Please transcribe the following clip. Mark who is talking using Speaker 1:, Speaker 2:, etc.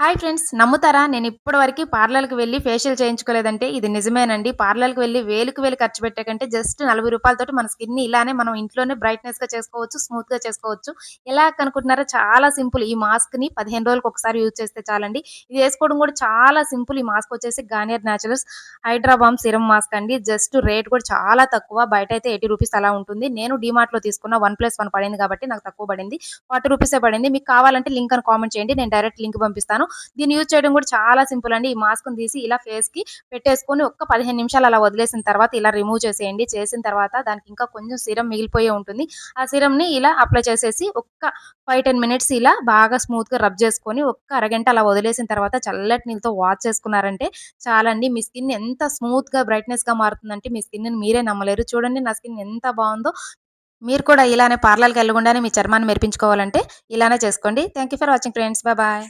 Speaker 1: Hi friends నమ్ముతారా నేను ఇప్పటివరకు పార్లర్‌కి వెళ్ళి ఫేషియల్ చేయించుకోలేదంటే ఇది నిజమేనండి. పార్లర్‌కి వెళ్ళి వేలుకు వేలు ఖర్చు పెట్టే కంటే జస్ట్ నలభై రూపాయలతోటి మన స్కిన్ ఇలానే మనం ఇంట్లోనే బ్రైట్‌నెస్‌గా చేసుకోవచ్చు, స్మూత్‌గా చేసుకోవచ్చు. ఎలా అనుకుంటున్నారో చాలా సింపుల్. ఈ మాస్క్‌ని 15 రోజులకు ఒకసారి యూజ్ చేస్తే చాలండి. ఇది వేసుకోవడం కూడా చాలా సింపుల్. ఈ మాస్క్ వచ్చేసి Garnier naturals hydra bomb serum mask అండి. జస్ట్ రేట్ కూడా చాలా తక్కువ. బయట అయితే ఎయిటీ రూపీస్ అలా ఉంటుంది. నేను డిమార్ట్లో తీసుకున్న 1+1 పడింది కాబట్టి నాకు తక్కువ పడింది. ఫార్టీ రూపీసే పడింది. మీకు కావాలంటే లింక్ అని కామెంట్ చేయండి. నేను డైరెక్ట్ లింక్ పంపిస్తాను. దీన్ని యూజ్ చేయడం కూడా చాలా సింపుల్ అండి. ఈ మాస్క్‌ని తీసి ఇలా ఫేస్‌కి పెట్టేసుకొని ఒక్క 15 నిమిషాలు అలా వదిలేసిన తర్వాత ఇలా రిమూవ్ చేసేయండి. చేసిన తర్వాత దానికి ఇంకా కొంచెం సిరం మిగిలిపోయే ఉంటుంది. ఆ సీరమ్‌ని ఇలా అప్లై చేసేసి ఒక్క 5, 10 మినిట్స్ ఇలా బాగా స్మూత్‌గా రబ్ చేసుకొని ఒక్క అరగంట అలా వదిలేసిన తర్వాత చల్లటి నీళ్ళతో వాష్ చేసుకున్నారంటే చాలండి. మీ స్కిన్ ఎంత స్మూత్‌గా బ్రైట్‌నెస్‌గా మారుతుందంటే మీ స్కిన్‌ని మీరే నమ్మలేరు. చూడండి నా స్కిన్ ఎంత బాగుందో మీరు కూడా ఇలానే పార్లర్‌కి వెళ్ళకుండానే మీ చర్మాన్ని మెరిపించుకోవాలంటే ఇలానే చేసుకోండి. Thank you for watching friends. Bye.